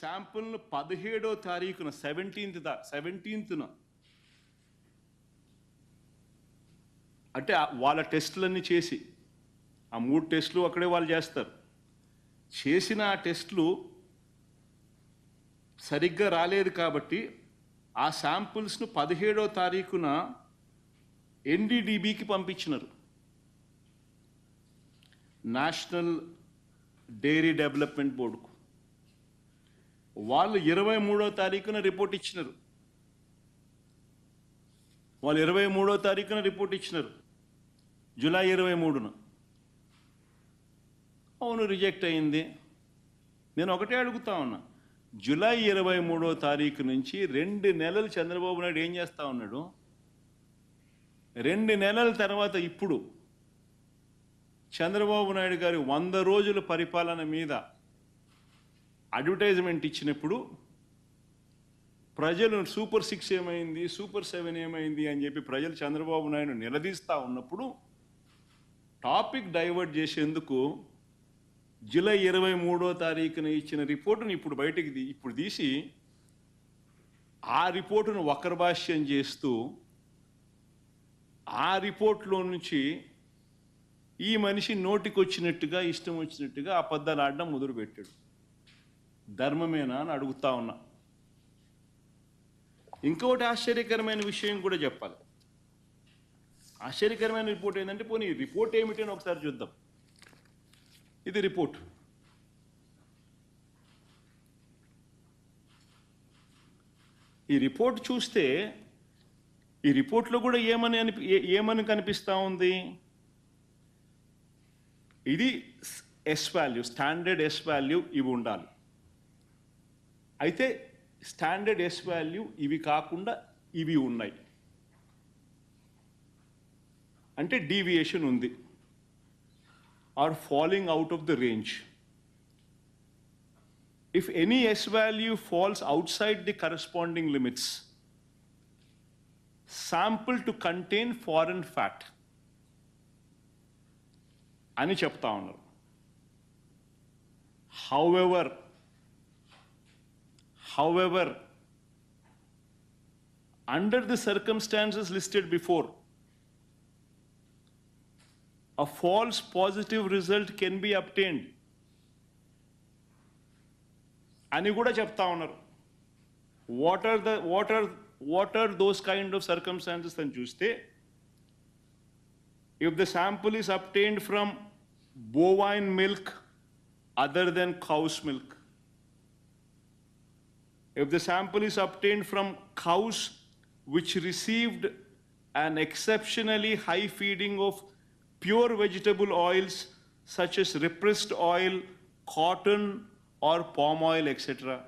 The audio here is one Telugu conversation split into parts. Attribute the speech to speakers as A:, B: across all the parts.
A: శాంపుల్ను పదిహేడో తారీఖున సెవెంటీన్త్ సెవెంటీన్త్న అంటే వాళ్ళ టెస్టులన్నీ చేసి ఆ మూడు టెస్టులు అక్కడే వాళ్ళు చేస్తారు. చేసిన ఆ టెస్టులు సరిగ్గా రాలేదు కాబట్టి ఆ శాంపుల్స్ను పదిహేడో తారీఖున ఎన్డీడీబీకి పంపించినారు. నేషనల్ డైరీ డెవలప్మెంట్ బోర్డుకు. వాళ్ళు ఇరవై మూడో తారీఖున రిపోర్ట్ ఇచ్చినారు. వాళ్ళు ఇరవై మూడో తారీఖున రిపోర్ట్ ఇచ్చినారు. జూలై ఇరవై మూడున. అవును రిజెక్ట్ అయింది. నేను ఒకటే అడుగుతా ఉన్నా. జూలై ఇరవై మూడో తారీఖు నుంచి రెండు నెలలు చంద్రబాబు నాయుడు ఏం చేస్తూ ఉన్నాడు? రెండు నెలల తర్వాత ఇప్పుడు చంద్రబాబు నాయుడు గారి వంద రోజుల పరిపాలన మీద అడ్వర్టైజ్మెంట్ ఇచ్చినప్పుడు ప్రజలు సూపర్ సిక్స్ ఏమైంది సూపర్ సెవెన్ ఏమైంది అని చెప్పి ప్రజలు చంద్రబాబు నాయుడు నిలదీస్తూ ఉన్నప్పుడు టాపిక్ డైవర్ట్ చేసేందుకు జూలై ఇరవై మూడో తారీఖున ఇచ్చిన రిపోర్టును ఇప్పుడు బయటికి ఇప్పుడు తీసి ఆ రిపోర్టును వక్రభాష్యం చేస్తూ ఆ రిపోర్ట్లో నుంచి ఈ మనిషి నోటికొచ్చినట్టుగా ఇష్టం వచ్చినట్టుగా అబద్ధాలు ఆడడం మొదలుపెట్టాడు. ధర్మమేనా అని అడుగుతా ఉన్నా. ఇంకొకటి ఆశ్చర్యకరమైన విషయం కూడా చెప్పాలి. ఆశ్చర్యకరమైన రిపోర్ట్ ఏంటంటే పోనీ ఈ రిపోర్ట్ ఏమిటి అని ఒకసారి చూద్దాం. ఇది రిపోర్ట్. ఈ రిపోర్ట్ చూస్తే ఈ రిపోర్ట్లో కూడా ఏమని అనిపి ఏమని కనిపిస్తూ ఉంది? ఇది S value standard S value ఇవి ఉండాలి. అయితే స్టాండర్డ్ ఎస్ వాల్యూ ఇవి కాకుండా ఇవి ఉన్నాయి. అంటే డీవియేషన్ ఉంది. Are falling out of the range. If any S value falls outside the corresponding limits sample to contain foreign fat అని చెప్తా ఉన్నారు however however under the circumstances listed before, a false positive result can be obtained. అని కూడా చెప్తా ఉన్నారు what are the what are what are those kind of circumstances అని చూస్తే if the sample is obtained from bovine milk other than cow's milk If the sample is obtained from cows which received an exceptionally high feeding of pure vegetable oils such as repressed oil, cotton or palm oil, etc.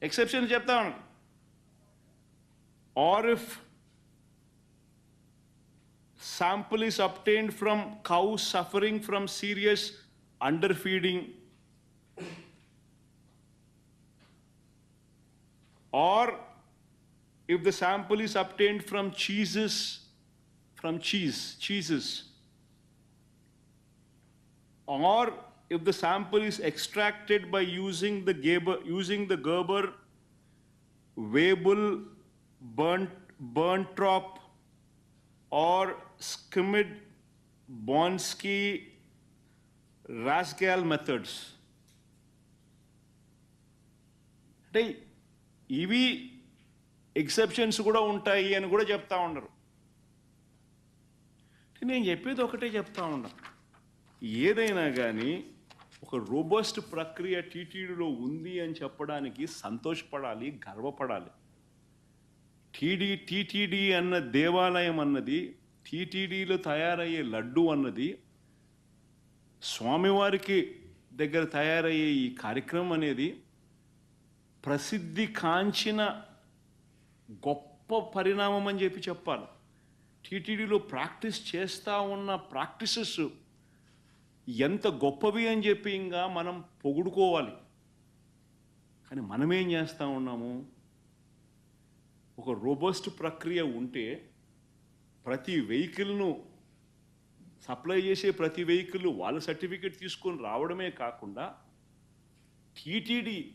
A: Exception chapter. Or if sample is obtained from cows suffering from serious underfeeding or if the sample is obtained from cheeses, from cheese, cheeses, or if the sample is extracted by using the Gerber, using the Gerber, Weibull, burnt, Berntrop, or skimmed Bonsky, Rascal methods. అంటే ఇవి ఎక్సెప్షన్స్ కూడా ఉంటాయి అని కూడా చెప్తా ఉండరు నేను చెప్పేది ఒకటే చెప్తా ఉన్నా. ఏదైనా కానీ ఒక రోబస్ట్ ప్రక్రియ టీటీడీలో ఉంది అని చెప్పడానికి సంతోషపడాలి గర్వపడాలి. టీడీ టీటీడీ అన్న దేవాలయం అన్నది టీటీడీలో తయారయ్యే లడ్డు అన్నది స్వామివారికి దగ్గర తయారయ్యే ఈ కార్యక్రమం అనేది ప్రసిద్ధి కాంచిన గొప్ప పరిణామం అని చెప్పి చెప్పాలి. టీటీడీలో ప్రాక్టీస్ చేస్తూ ఉన్న ప్రాక్టీసెస్ ఎంత గొప్పవి అని చెప్పి ఇంకా మనం పొగుడుకోవాలి. కానీ మనమేం చేస్తూ ఉన్నాము? ఒక రోబోస్ట్ ప్రక్రియ ఉంటే ప్రతి వెహికల్ను సప్లై చేసే ప్రతి వెహికల్ వాళ్ళ సర్టిఫికేట్ తీసుకొని రావడమే కాకుండా టీటీడీ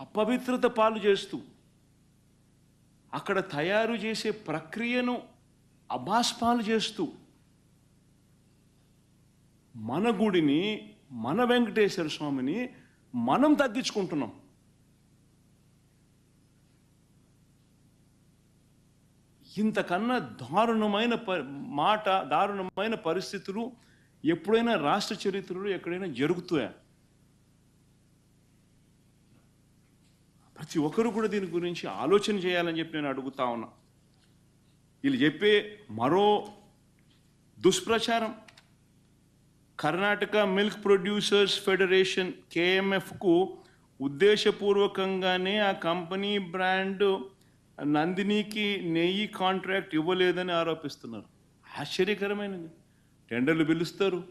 A: అపవిత్రత పాలు చేస్తూ అక్కడ తయారు చేసే ప్రక్రియను అభాస్పాలు చేస్తూ మన గుడిని మన వెంకటేశ్వర స్వామిని మనం తగ్గించుకుంటున్నాం. ఇంతకన్నా దారుణమైన ప మాట దారుణమైన పరిస్థితులు ఎప్పుడైనా రాష్ట్ర చరిత్రలో ఎక్కడైనా జరుగుతాయా? ప్రతి ఒక్కరు కూడా దీని గురించి ఆలోచన చేయాలని చెప్పి నేను అడుగుతా ఉన్నా. వీళ్ళు చెప్పే మరో దుష్ప్రచారం. కర్ణాటక మిల్క్ ప్రొడ్యూసర్స్ ఫెడరేషన్ కేఎంఎఫ్కు ఉద్దేశపూర్వకంగానే ఆ కంపెనీ బ్రాండ్ నందినికి నెయ్యి కాంట్రాక్ట్ ఇవ్వలేదని ఆరోపిస్తున్నారు. ఆశ్చర్యకరమైనది. టెండర్లు పిలుస్తారు.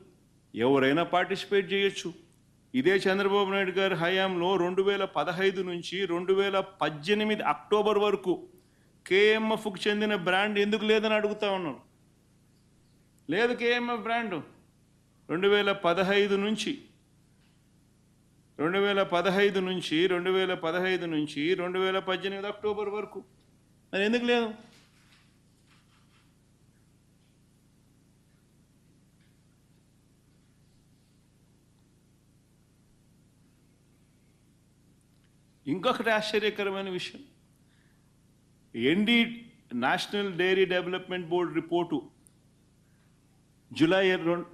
A: ఎవరైనా పార్టిసిపేట్ చేయొచ్చు. ఇదే చంద్రబాబు నాయుడు గారి హయాంలో రెండు వేల పదహైదు నుంచి రెండు వేల పద్దెనిమిది అక్టోబర్ వరకు కేఎంఎఫ్కు చెందిన బ్రాండ్ ఎందుకు లేదని అడుగుతా ఉన్నాను లేదు కేఎంఎఫ్ బ్రాండ్. రెండు వేల పదహైదు నుంచి రెండు వేల పదహైదు నుంచి రెండు వేల పదహైదు నుంచి రెండు వేల పద్దెనిమిది అక్టోబర్ వరకు. మరి ఎందుకు లేదు? ఇంకొకటి ఆశ్చర్యకరమైన విషయం. N D national dairy development board report July రెండు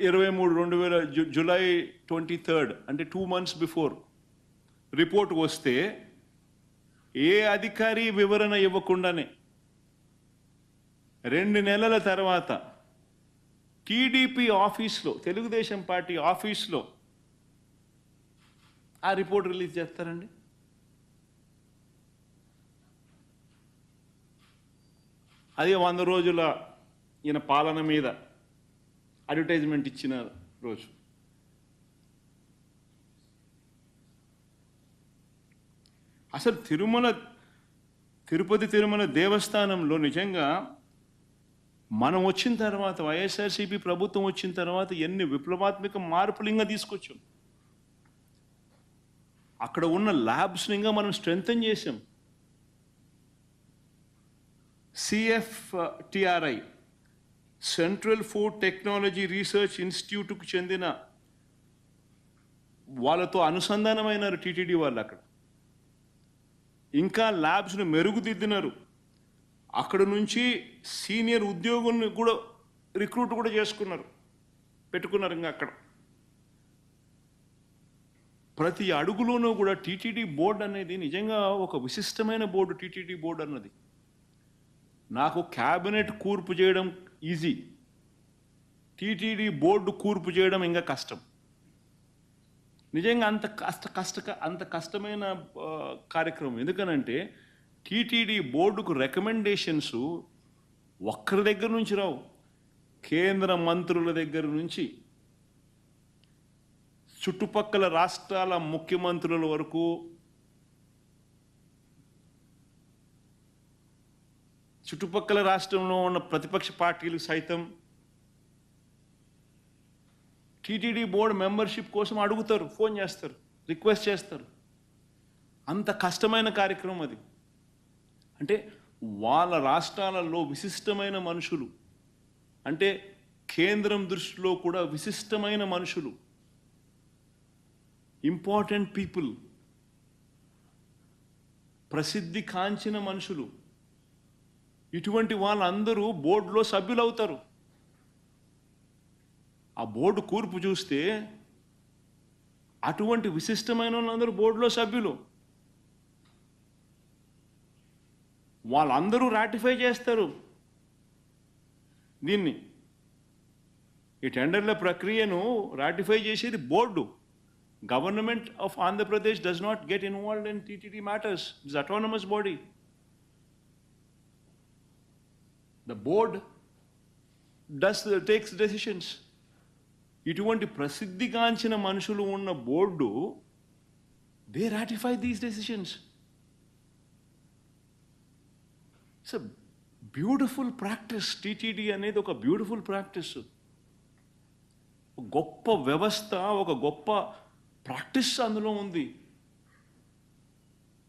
A: ఇరవై మూడు రెండు వేల జు- జూలై ట్వంటీ థర్డ్ అంటే టూ మంత్స్ బిఫోర్ రిపోర్ట్ వస్తే ఏ అధికారి వివరణ ఇవ్వకుండానే రెండు నెలల తర్వాత టీడీపీ ఆఫీస్లో తెలుగుదేశం పార్టీ ఆఫీస్లో ఆ రిపోర్ట్ రిలీజ్ చేస్తారండి. అదే వంద రోజుల ఈయన పాలన మీద అడ్వర్టైజ్మెంట్ ఇచ్చిన రోజు. అసలు తిరుమల తిరుపతి తిరుమల దేవస్థానంలో నిజంగా మనం వచ్చిన తర్వాత వైఎస్ఆర్సీపీ ప్రభుత్వం వచ్చిన తర్వాత ఎన్ని విప్లవాత్మక మార్పులు ఇంకా తీసుకొచ్చాం. అక్కడ ఉన్న ల్యాబ్స్ని ఇంకా మనం స్ట్రెంగ్తన్ చేసాం CFTRI central food technology research ఇన్స్టిట్యూట్కు చెందిన వాళ్ళతో అనుసంధానమైనారు టీటీడీ వాళ్ళు అక్కడ. ఇంకా ల్యాబ్స్ను మెరుగుదిద్దినారు. అక్కడ నుంచి సీనియర్ ఉద్యోగుల్ని కూడా రిక్రూట్ కూడా చేసుకున్నారు. పెట్టుకున్నారు ఇంకా అక్కడ. ప్రతి అడుగులోనూ కూడా టీటీడీ బోర్డు అనేది నిజంగా ఒక విశిష్టమైన బోర్డు టీటీడీ బోర్డు అన్నది. నాకు క్యాబినెట్ కూర్పు చేయడం ఈజీ. టీటీడీ బోర్డు కూర్పు చేయడం ఇంకా కష్టం. నిజంగా అంత కష్ట కష్ట అంత కష్టమైన కార్యక్రమం. ఎందుకనంటే టీటీడీ బోర్డుకు రికమెండేషన్స్ ఒక్కరి దగ్గర నుంచి రావు. కేంద్ర మంత్రుల దగ్గర నుంచి చుట్టుపక్కల రాష్ట్రాల ముఖ్యమంత్రుల వరకు చుట్టుపక్కల రాష్ట్రంలో ఉన్న ప్రతిపక్ష పార్టీలు సైతం టీటీడీ బోర్డు మెంబర్షిప్ కోసం అడుగుతారు ఫోన్ చేస్తారు రిక్వెస్ట్ చేస్తారు. అంత కష్టమైన కార్యక్రమం అది. అంటే వాళ్ళ రాష్ట్రాలలో విశిష్టమైన మనుషులు అంటే కేంద్రం దృష్టిలో కూడా విశిష్టమైన మనుషులు. ఇంపార్టెంట్ పీపుల్ ప్రసిద్ధి కాంచిన మనుషులు ఇటువంటి వాళ్ళందరూ బోర్డులో సభ్యులు అవుతారు ఆ బోర్డు కూర్పు చూస్తే అటువంటి విశిష్టమైన వాళ్ళందరూ బోర్డులో సభ్యులు. వాళ్ళందరూ రాటిఫై చేస్తారు. దీన్ని ఈ టెండర్ల ప్రక్రియను రాటిఫై చేసేది board. Government of Andhra Pradesh does not get involved in TTD matters it's autonomous body the board does takes decisions ఇటువంటి ప్రసిద్ధిగాంచిన మనుషులు ఉన్న board they ratify these decisions it's a beautiful practice TTD అనేది ఒక బ్యూటిఫుల్ ప్రాక్టీస్ గొప్ప వ్యవస్థ ఒక గొప్ప ప్రాక్టీస్ అందులో ఉంది.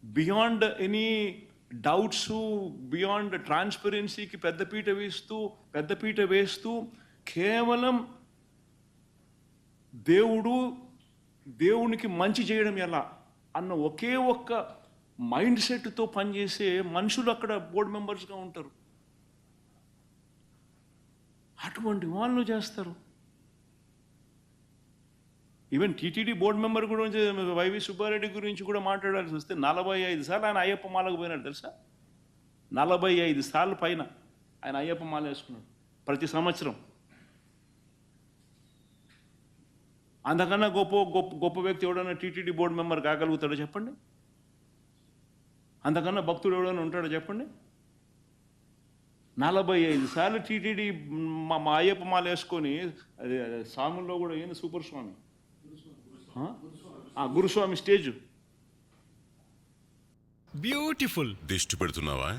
A: బియాండ్ ఎనీ డౌట్స్ బియాండ్ ట్రాన్స్పరెన్సీకి పెద్దపీట వేస్తూ పెద్దపీట వేస్తూ కేవలం దేవుడు దేవునికి మంచి చేయడం ఎలా? అన్న ఒకే ఒక్క మైండ్ సెట్తో పనిచేసే మనుషులు అక్కడ బోర్డు మెంబర్స్గా ఉంటారు. అటువంటి వాళ్ళు చేస్తారు. ఈవెన్ టీటీడీ బోర్డు మెంబర్ గురించి వైవి సుబ్బారెడ్డి గురించి కూడా మాట్లాడాల్సి వస్తే నలభై ఐదు సార్లు ఆయన అయ్యప్ప మాలకు పోయినాడు తెలుసా? నలభై ఐదు సార్లు పైన ఆయన అయ్యప్ప మాల వేసుకున్నాడు ప్రతి సంవత్సరం. అంతకన్నా గొప్ప గొప్ప గొప్ప వ్యక్తి ఎవడన్నా టీటీడీ బోర్డు మెంబర్ కాగలుగుతాడో చెప్పండి? అంతకన్నా భక్తుడు ఎవడన్నా ఉంటాడో చెప్పండి? నలభై ఐదు సార్లు టీటీడీ మా మా అయ్యప్ప మాల వేసుకొని అది అదే కూడా ఏంది సూపర్ స్వామి. గురుస్వామి స్టేజ్.
B: బ్యూటిఫుల్
C: దిష్టి పెడుతున్నావా?